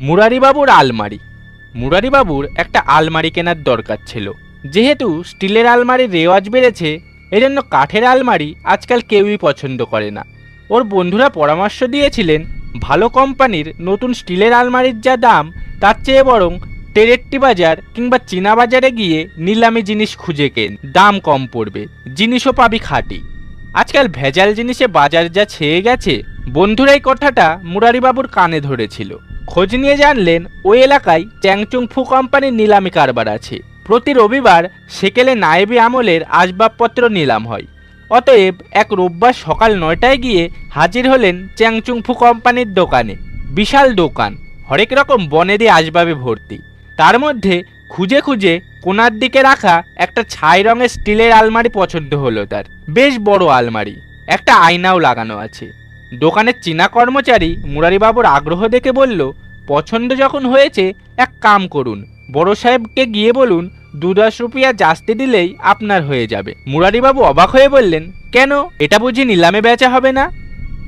মুরারিবাবুর আলমারি। মুরারিবাবুর একটা আলমারি কেনার দরকার ছিল। যেহেতু স্টিলের আলমারির রেওয়াজ বেড়েছে, এজন্য কাঠের আলমারি আজকাল কেউই পছন্দ করে না। ওর বন্ধুরা পরামর্শ দিয়েছিলেন, ভালো কোম্পানির নতুন স্টিলের আলমারির যা দাম, তার চেয়ে বরং টেরেট্টি বাজার কিংবা চীনা বাজারে গিয়ে নিলামি জিনিস খুঁজে কেন। দাম কম পড়বে, জিনিসও পাবি খাঁটি। আজকাল ভেজাল জিনিসে বাজার যা ছেয়ে গেছে বন্ধুরা এই কথাটা মুরারিবাবুর কানে ধরেছিল। খোঁজ নিয়ে জানলেন, ওই এলাকায় চ্যাংচুং ফু কোম্পানির নিলামি কারবার আছে। প্রতি রবিবার সেকেলে নায়েবি আমলের আসবাবপত্র নিলাম হয়। অতএব এক রোববার সকাল নয়টায় গিয়ে হাজির হলেন চ্যাংচুং ফু কোম্পানির দোকানে। বিশাল দোকান, হরেক রকম বনেদি আসবাবে ভর্তি। তার মধ্যে খুঁজে খুঁজে কোনার দিকে রাখা একটা ছাই রঙের স্টিলের আলমারি পছন্দ হলো তার। বেশ বড় আলমারি, একটা আয়নাও লাগানো আছে। দোকানের চীনা কর্মচারী মুরারিবাবুর আগ্রহ দেখে বলল, পছন্দ যখন হয়েছে, এক কাম করুন। বড় সাহেবকে গিয়ে বলুন দু দশ রুপিয়া জাস্তি দিলেই আপনার হয়ে যাবে। মুরারিবাবু অবাক হয়ে বললেন, কেন? এটা বুঝি নিলামে বেচা হবে না?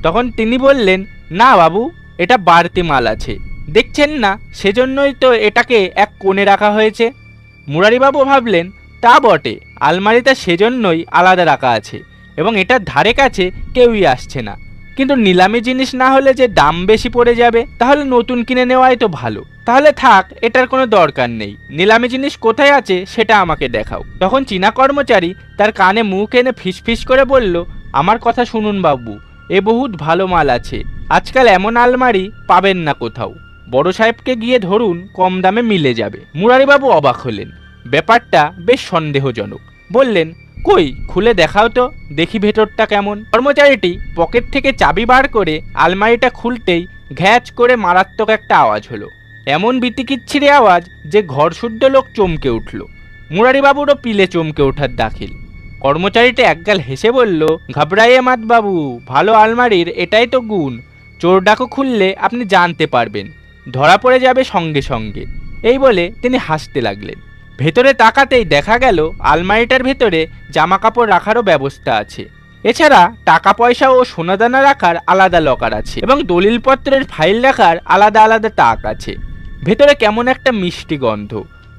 তখন তিনি বললেন, না বাবু, এটা বাড়তি মাল আছে। দেখছেন না, সেজন্যই তো এটাকে এক কোণে রাখা হয়েছে। মুরারিবাবু ভাবলেন, তা বটে, আলমারিটা সেজন্যই আলাদা রাখা আছে এবং এটার ধারে কাছে কেউই আসছে না। কিন্তু নিলামি জিনিস না হলে যে দাম বেশি পড়ে যাবে, তাহলে নতুন কিনে নেওয়াই তো ভালো। তাহলে থাক, এটার কোনো দরকার নেই। নিলামি জিনিস কোথায় আছে, সেটা আমাকে দেখাও। তখন চীনা কর্মচারী তার কানে মুখ এনে ফিসফিস করে বলল, আমার কথা শুনুন বাবু, এ বহুত ভালো মাল আছে। আজকাল এমন আলমারি পাবেন না কোথাও। বড় সাহেবকে গিয়ে ধরুন, কম দামে মিলে যাবে। মুরারিবাবু অবাক হলেন। ব্যাপারটা বেশ সন্দেহজনক। বললেন কই? খুলে দেখাও তো, দেখি ভেতরটা কেমন। কর্মচারীটি পকেট থেকে চাবি বার করে আলমারিটা খুলতেই ঘ্যাচ করে মারাত্মক একটা আওয়াজ হলো। এমন বিতিকিচ্ছিরি আওয়াজ যে ঘর শুদ্ধ লোক চমকে উঠল। মুরারিবাবুরও পিলে চমকে ওঠার দাখিল। কর্মচারীটা একগাল হেসে বলল, ঘাবড়াইয়ে মাত বাবু ভালো আলমারির এটাই তো গুণ। চোর ডাকু খুললে আপনি জানতে পারবেন। ধরা পড়ে যাবে সঙ্গে সঙ্গে। এই বলে তিনি হাসতে লাগলেন। ভেতরে তাকাতেই দেখা গেল আলমারিটার ভেতরে জামা কাপড় রাখারও ব্যবস্থা আছে। এছাড়া টাকা পয়সা ও সোনাদানা রাখার আলাদা লকার আছে এবং দলিলপত্রের ফাইল রাখার আলাদা আলাদা তাক আছে। ভেতরে কেমন একটা মিষ্টি গন্ধ,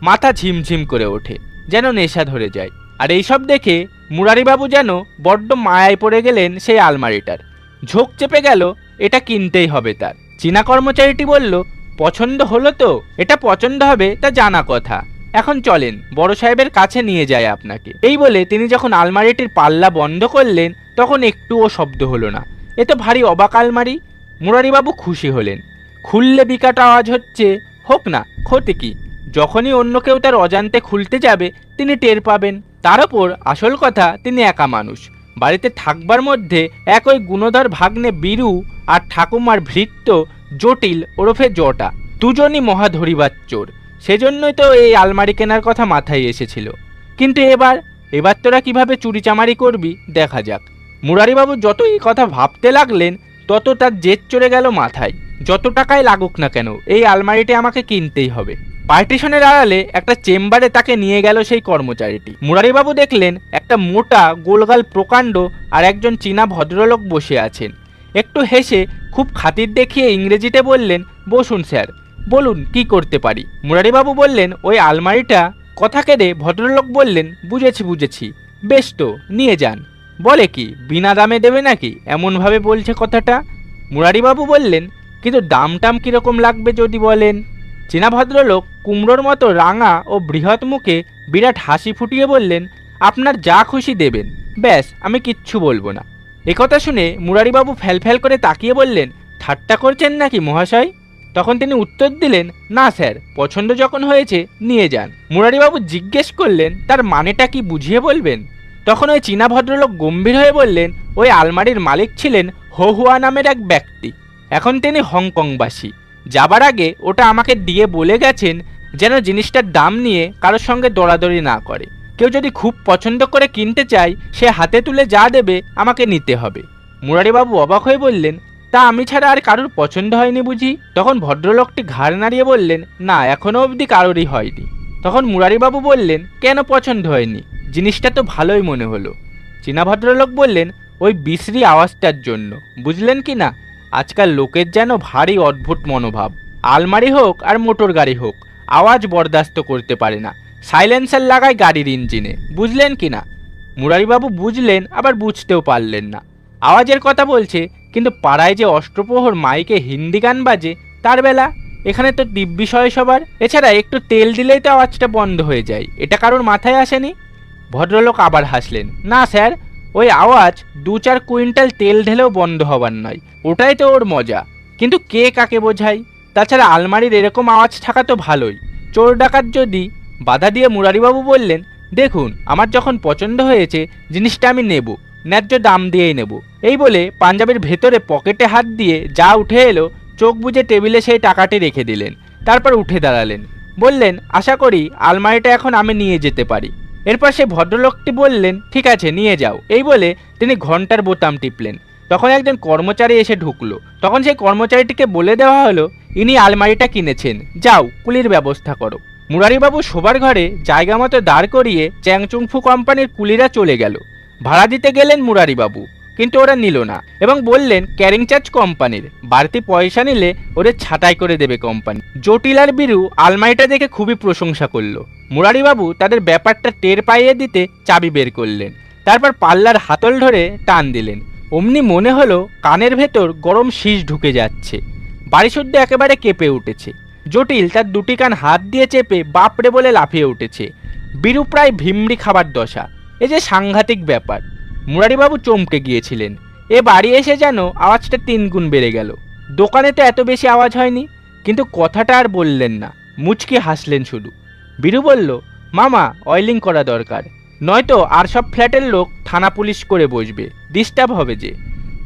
মাথা ঝিমঝিম করে ওঠে, যেন নেশা ধরে যায়। আর এইসব দেখে মুরারিবাবু যেন বড্ড মায়ায় পড়ে গেলেন সেই আলমারিটার। ঝোঁক চেপে গেল, এটা কিনতেই হবে তার। চীনা কর্মচারীটি বলল, পছন্দ হলো তো? এটা পছন্দ হবে তা জানা কথা। এখন চলেন, বড় সাহেবের কাছে নিয়ে যায় আপনাকে। এই বলে তিনি যখন আলমারিটির পাল্লা বন্ধ করলেন, তখন একটুও শব্দ হলো না। এ তো ভারী অবাক আলমারি। মুরারিবাবু খুশি হলেন। খুললে বিকাট আওয়াজ হচ্ছে, হোক না, ক্ষতি কি? যখনই অন্য কেউ তার অজান্তে খুলতে যাবে, তিনি টের পাবেন। তার ওপর আসল কথা, তিনি একা মানুষ। বাড়িতে থাকবার মধ্যে এক ওই গুণধর ভাগ্নে বীরু আর ঠাকুমার ভৃত্য জটিল ওরফে জটা। দুজনই মহাধরিবার চোর সেজন্যই তো এই আলমারি কেনার কথা মাথায় এসেছিল। কিন্তু এবার এবার তোরা কীভাবে চুরিচামারি করবি, দেখা যাক। মুরারিবাবু যত এই কথা ভাবতে লাগলেন, তত তার জেদ চড়ে গেল মাথায়। যত টাকায় লাগুক না কেন, এই আলমারিটি আমাকে কিনতেই হবে। পার্টিশনের আড়ালে একটা চেম্বারে তাকে নিয়ে গেল সেই কর্মচারীটি। মুরারিবাবু দেখলেন, একটা মোটা, গোলগাল প্রকাণ্ড আর একজন চীনা ভদ্রলোক বসে আছেন। একটু হেসে খুব খাতির দেখিয়ে ইংরেজিতে বললেন, বসুন, স্যার। বলুন, কি করতে পারি? মুরারিবাবু বললেন, ওই আলমারিটা কথা কেঁদে ভদ্রলোক বললেন, বুঝেছি বুঝেছি। বেশ তো, নিয়ে যান। বলে কি, বিনা দামে দেবে নাকি? এমনভাবে বলছে কথাটা? মুরারিবাবু বললেন, কিন্তু দাম টাম কীরকম লাগবে যদি বলেন? চীনা ভদ্রলোক কুমড়োর মতো রাঙা ও বৃহৎ মুখে বিরাট হাসি ফুটিয়ে বললেন, আপনার যা খুশি দেবেন। ব্যাস, আমি কিচ্ছু বলব না। একথা শুনে মুরারিবাবু ফ্যালফ্যাল করে তাকিয়ে বললেন, ঠাট্টা করছেন নাকি মহাশয়? তখন তিনি উত্তর দিলেন, না স্যার, পছন্দ যখন হয়েছে নিয়ে যান। মুরারিবাবু জিজ্ঞেস করলেন, তার মানেটা কি বুঝিয়ে বলবেন? তখন ওই চীনা ভদ্রলোক গম্ভীর হয়ে বললেন, ওই আলমারির মালিক ছিলেন হোহুয়া নামের এক ব্যক্তি। এখন তিনি হংকংবাসী। যাবার আগে ওটা আমাকে দিয়ে বলে গেছেন যেন জিনিসটার দাম নিয়ে কারোর সঙ্গে দৌড়াদৌড়ি না করে। কেউ যদি খুব পছন্দ করে কিনতে চায়, সে হাতে তুলে যা দেবে আমাকে নিতে হবে। মুরারিবাবু অবাক হয়ে বললেন তা আমি ছাড়া আর কারোর পছন্দ হয়নি বুঝি? তখন ভদ্রলোকটি ঘাড় নাড়িয়ে বললেন, না এখনও অবধি কারোরই হয়নি। তখন মুরারিবাবু বললেন, কেন পছন্দ হয়নি? জিনিসটা তো ভালোই মনে হলো। চীনা ভদ্রলোক বললেন, ওই বিশ্রী আওয়াজটার জন্য, বুঝলেন কি না? আজকাল লোকের যেন ভারী অদ্ভুত মনোভাব। আলমারি হোক আর মোটর গাড়ি হোক, আওয়াজ বরদাস্ত করতে পারে না। সাইলেন্সার লাগায় গাড়ির ইঞ্জিনে, বুঝলেন কি না? মুরারিবাবু বুঝলেন, আবার বুঝতেও পারলেন না। আওয়াজের কথা বলছে কিন্তু পাড়ায় যে অষ্টপ্রহর মাইকে হিন্দি গান বাজে, তার বেলা। এখানে তো দিব্যিষয় সবার। এছাড়া একটু তেল দিলেই তো আওয়াজটা বন্ধ হয়ে যায়। এটা কারোর মাথায় আসেনি? ভদ্রলোক আবার হাসলেন। না, স্যার, ওই আওয়াজ দু চার কুইন্টাল তেল ঢেলেও বন্ধ হবার নয়। ওটাই তো ওর মজা। কিন্তু কে কাকে বোঝায়? তাছাড়া আলমারির এরকম আওয়াজ থাকা তো ভালোই। চোর ডাকাত যদি বাধা দিয়ে মুরারিবাবু বললেন, দেখুন, আমার যখন পছন্দ হয়েছে, জিনিসটা আমি নেব। ন্যায্য দাম দিয়েই নেব। এই বলে পাঞ্জাবের ভেতরে পকেটে হাত দিয়ে যা উঠে এলো, চোখ বুজে টেবিলে সেই টাকাটি রেখে দিলেন। তারপর উঠে দাঁড়ালেন। বললেন, আশা করি আলমারিটা এখন আমি নিয়ে যেতে পারি। এরপর সেই ভদ্রলোকটি বললেন, ঠিক আছে, নিয়ে যাও। এই বলে তিনি ঘণ্টার বোতাম টিপলেন। তখন একজন কর্মচারী এসে ঢুকলো। তখন সেই কর্মচারীটিকে বলে দেওয়া হলো, ইনি আলমারিটা কিনেছেন। যাও, কুলির ব্যবস্থা করো। মুরারিবাবু শোবার ঘরে জায়গা মতো দাঁড় করিয়ে চ্যাংচুংফু কোম্পানির কুলিরা চলে গেল। ভাড়া দিতে গেলেন মুরারিবাবু, কিন্তু ওরা নিল না এবং বললেন, ক্যারিং চার্জ কোম্পানির, বাড়তি পয়সা নিলে ওদের ছাঁটাই করে দেবে কোম্পানি। জটিল আর বিরু আলমারিটা দেখে খুবই প্রশংসা করল। মুরারিবাবু তাদের ব্যাপারটা টের পাইয়ে দিতে চাবি বের করলেন, তারপর পাল্লার হাতল ধরে টান দিলেন। অমনি মনে হলো কানের ভেতর গরম শীষ ঢুকে যাচ্ছে। বাড়ি শুদ্ধ একেবারে কেঁপে উঠেছে। জটিল তার দুটি কান হাত দিয়ে চেপে বাপরে বলে লাফিয়ে উঠেছে। বিরু প্রায় ভিমড়ি খাবার দশা। এ যে সাংঘাতিক ব্যাপার। মুরারিবাবু চমকে গিয়েছিলেন। এ বাড়ি এসে যেন আওয়াজটা তিন গুণ বেড়ে গেল। দোকানে তো এত বেশি আওয়াজ হয়নি, কিন্তু কথাটা আর বললেন না। মুচকি হাসলেন শুধু। বিরু বলল, মামা, অয়েলিং করা দরকার। নয়তো আর সব ফ্ল্যাটের লোক থানা পুলিশ করে বসবে। ডিস্টার্ব হবে যে।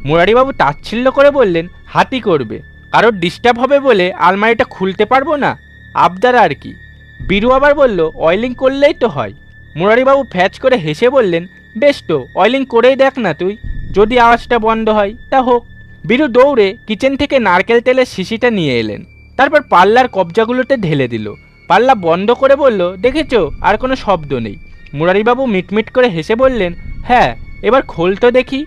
মুরারিবাবু তাচ্ছিল্য করে বললেন, হাতি করবে। কারোর ডিস্টার্ব হবে বলে আলমারিটা খুলতে পারব না? আবদার আর কি। বিরু আবার বলল, অয়েলিং করলেই তো হয়। মুরারিবাবু ফ্যাচ করে হেসে বললেন, বেশ তো, অয়েলিং করেই দেখ না তুই। যদি আওয়াজটা বন্ধ হয়, তা হোক। বিরু দৌড়ে কিচেন থেকে নারকেল তেলের শিশিটা নিয়ে এলেন। তারপর পাল্লার কবজাগুলোতে ঢেলে দিল। পাল্লা বন্ধ করে বলল, দেখেছ, আর কোনো শব্দ নেই। মুরারিবাবু মিটমিট করে হেসে বললেন হ্যাঁ এবার খোল তো দেখি।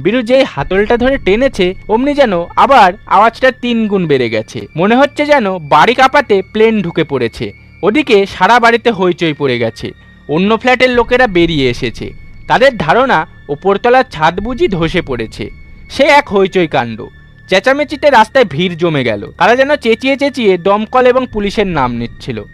বিরু যেই হাতলটা ধরে টেনেছে, অমনি যেন আবার আওয়াজটা তিন গুণ বেড়ে গেছে। মনে হচ্ছে যেন বাড়ি কাঁপাতে প্লেন ঢুকে পড়েছে। ওদিকে সারা বাড়িতে হইচই পড়ে গেছে। অন্য ফ্ল্যাটের লোকেরা বেরিয়ে এসেছে। তাদের ধারণা ওপরতলার ছাদ বুঝি ধসে পড়েছে। সে এক হইচই কাণ্ড। চেঁচামেচিতে রাস্তায় ভিড় জমে গেল। তারা যেন চেঁচিয়ে চেঁচিয়ে দমকল এবং পুলিশের নাম নিচ্ছিল।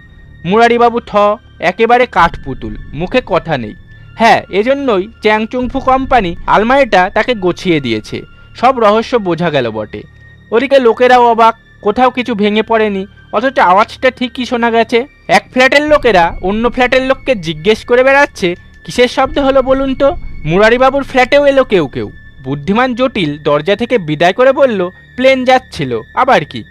মুরারিবাবু থ, একেবারে কাঠপুতুল মুখে কথা নেই। হ্যাঁ এজন্যই চ্যাংচুংফু কোম্পানি আলমারিটা তাকে গছিয়ে দিয়েছে। সব রহস্য বোঝা গেল বটে। ওদিকে লোকেরাও অবাক, কোথাও কিছু ভেঙে পড়েনি, অথচ আওয়াজটা ঠিকই শোনা গেছে। এক ফ্ল্যাটের লোকেরা অন্য ফ্ল্যাটের লোককে জিজ্ঞেস করে বেড়াচ্ছে, কিসের শব্দ হলো বলুন তো? মুরারিবাবুর ফ্ল্যাটেও এলো কেউ কেউ। বুদ্ধিমান জটিল দরজা থেকে বিদায় করে বলল, প্লেন যাচ্ছিল, আবার কি?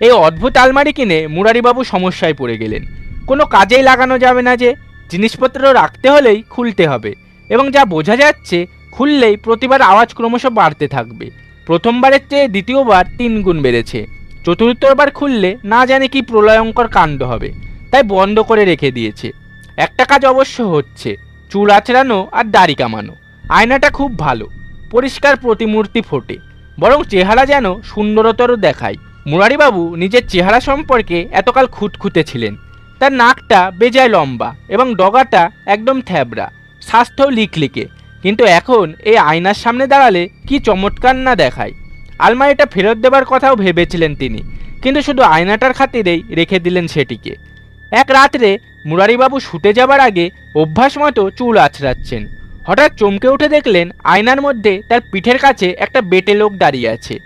এই অদ্ভুত আলমারি কিনে মুরারিবাবু সমস্যায় পড়ে গেলেন। কোনো কাজেই লাগানো যাবে না যে, জিনিসপত্র রাখতে হলেই খুলতে হবে। এবং যা বোঝা যাচ্ছে, খুললেই প্রতিবার আওয়াজ ক্রমশ বাড়তে থাকবে। প্রথমবারের চেয়ে দ্বিতীয়বার তিন গুণ বেড়েছে। চতুর্থবার খুললে না জানে কি প্রলয়ঙ্কর কাণ্ড হবে। তাই বন্ধ করে রেখে দিয়েছে। একটা কাজ অবশ্য হচ্ছে, চুল আঁচড়ানো আর দাড়ি কামানো। আয়নাটা খুব ভালো, পরিষ্কার প্রতিমূর্তি ফোটে, বরং চেহারা যেন সুন্দরতর দেখায়। মুরারিবাবু নিজের চেহারা সম্পর্কে এতকাল খুঁতখুঁতে ছিলেন। তার নাকটা বেজায় লম্বা এবং ডগাটা একদম থ্যাবড়া, স্বাস্থ্যও লিকলিকে। কিন্তু এখন এই আয়নার সামনে দাঁড়ালে কি চমৎকার না দেখায়। আলমারিটা ফেরত দেবার কথাও ভেবেছিলেন তিনি, কিন্তু শুধু আয়নাটার খাতিরেই রেখে দিলেন সেটিকে। এক রাত্রে মুরারিবাবু শুতে যাবার আগে অভ্যাস মতো চুল আছড়াচ্ছেন। হঠাৎ চমকে উঠে দেখলেন আয়নার মধ্যে তার পিঠের কাছে একটা বেটে লোক দাঁড়িয়ে আছে।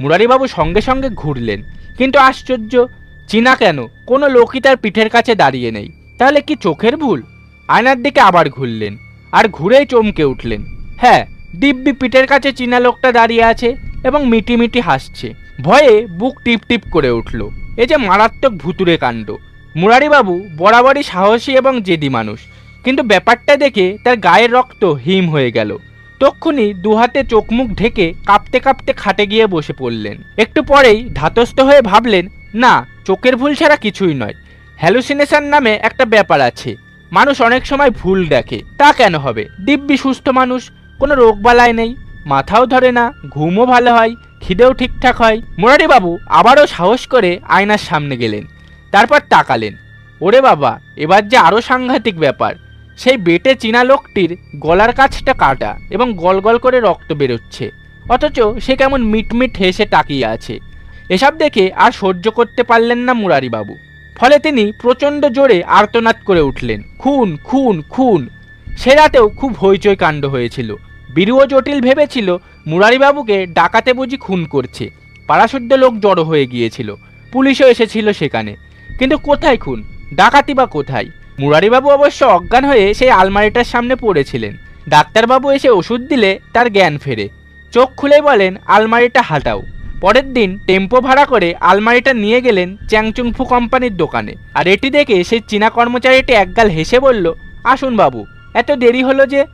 মুরারিবাবু সঙ্গে সঙ্গে ঘুরলেন। কিন্তু আশ্চর্য, চিনা কেন? কোনো লোকই তার পিঠের কাছে দাঁড়িয়ে নেই। তাহলে কি চোখের ভুল? আয়নার দিকে আবার ঘুরলেন আর ঘুরেই চমকে উঠলেন। হ্যাঁ দিব্যি পিঠের কাছে চীনা লোকটা দাঁড়িয়ে আছে এবং মিটি মিটি হাসছে। ভয়ে বুক টিপ টিপ করে উঠল। এ যে মারাত্মক ভুতুরে কাণ্ড। মুরারিবাবু বরাবরই সাহসী এবং জেদি মানুষ। কিন্তু ব্যাপারটা দেখে তার গায়ের রক্ত হিম হয়ে গেল। তক্ষুনি দুহাতে চোখ মুখ ঢেকে কাঁপতে কাঁপতে খাটে গিয়ে বসে পড়লেন। একটু পরেই ধাতস্থ হয়ে ভাবলেন, না, চোখের ভুল ছাড়া কিছুই নয়। হ্যালুসিনেশন নামে একটা ব্যাপার আছে। মানুষ অনেক সময় ভুল দেখে। তা কেন হবে? দিব্যি সুস্থ মানুষ, কোনো রোগবালাই নেই। মাথাও ধরে না, ঘুমও ভালো হয়, খিদেও ঠিকঠাক হয়। মুরারিবাবু আবারও সাহস করে আয়নার সামনে গেলেন। তারপর তাকালেন। ওরে বাবা, এবার যে আরও সাংঘাতিক ব্যাপার। সেই বেটে চীনা লোকটির গলার কাছটা কাটা এবং গল গল করে রক্ত বেরোচ্ছে। অথচ সে কেমন মিটমিট হেসে তাকিয়ে আছে। এসব দেখে আর সহ্য করতে পারলেন না মুরারিবাবু। ফলে তিনি প্রচণ্ড জোরে আর্তনাদ করে উঠলেন। খুন খুন খুন। সে রাতেও খুব হইচই কাণ্ড হয়েছিল। বিরুও জটিল ভেবেছিল মুরারিবাবুকে ডাকাতে বুঝি খুন করছে। পাড়াশুদ্ধ লোক জড়ো হয়ে গিয়েছিল। পুলিশও এসেছিল সেখানে। কিন্তু কোথায় খুন? ডাকাতি বা কোথায়? মুরারিবাবু অবশ্য অজ্ঞান হয়ে সেই আলমারিটার সামনে পড়েছিলেন। ডাক্তারবাবু এসে ওষুধ দিলে তার জ্ঞান ফেরে। চোখ খুলেই বলেন, আলমারিটা হাটাও পরের দিন টেম্পো ভাড়া করে আলমারিটা নিয়ে গেলেন চ্যাংচুংফু কোম্পানির দোকানে। আর এটি দেখে সেই চীনা কর্মচারীটি একগাল হেসে বলল, আসুন বাবু, এত দেরি হলো যে?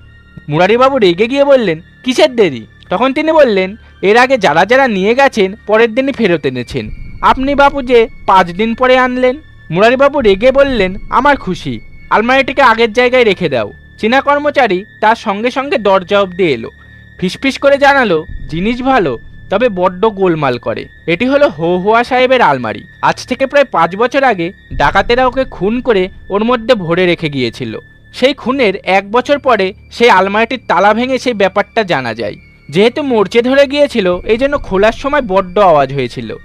মুরারিবাবু রেগে গিয়ে বললেন, কিসের দেরি? তখন তিনি বললেন, এর আগে যারা যারা নিয়ে গেছেন, পরের দিনই ফেরত এনেছেন। আপনি বাবু যে পাঁচ দিন পরে আনলেন, মুরারিবাবু রেগে বললেন, আমার খুশি। আলমারিটিকে আগের জায়গায় রেখে দাও। চীনা কর্মচারী তার সঙ্গে সঙ্গে দরজা অব্দি এলো। ফিসফিস করে জানালো, জিনিস ভালো, তবে বড্ড গোলমাল করে। এটি হলো হো হোয়া সাহেবের আলমারি। আজ থেকে প্রায় পাঁচ বছর আগে ডাকাতেরা ওকে খুন করে ওর মধ্যে ভরে রেখে গিয়েছিল। সেই খুনের এক বছর পরে সেই আলমারিটির তালা ভেঙে সেই ব্যাপারটা জানা যায়। যেহেতু মরচে ধরে গিয়েছিল, এই জন্য খোলার সময় বড্ড আওয়াজ হয়েছিল।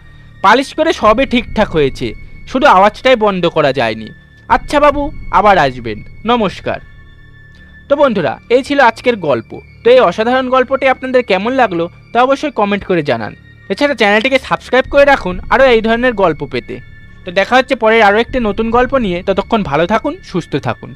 পালিশ করে সবই ঠিকঠাক হয়েছে। শুধু আওয়াজটাই বন্ধ করা যায়নি। আচ্ছা বাবু, আবার আসবেন। নমস্কার। তো বন্ধুরা, এই ছিল আজকের গল্প। তো এই অসাধারণ গল্পটি আপনাদের কেমন লাগল তা অবশ্যই কমেন্ট করে জানান। এছাড়া চ্যানেলটিকে সাবস্ক্রাইব করে রাখুন আরও এই ধরনের গল্প পেতে। তো দেখা হচ্ছে পরের আরও একটি নতুন গল্প নিয়ে। ততক্ষণ ভালো থাকুন, সুস্থ থাকুন।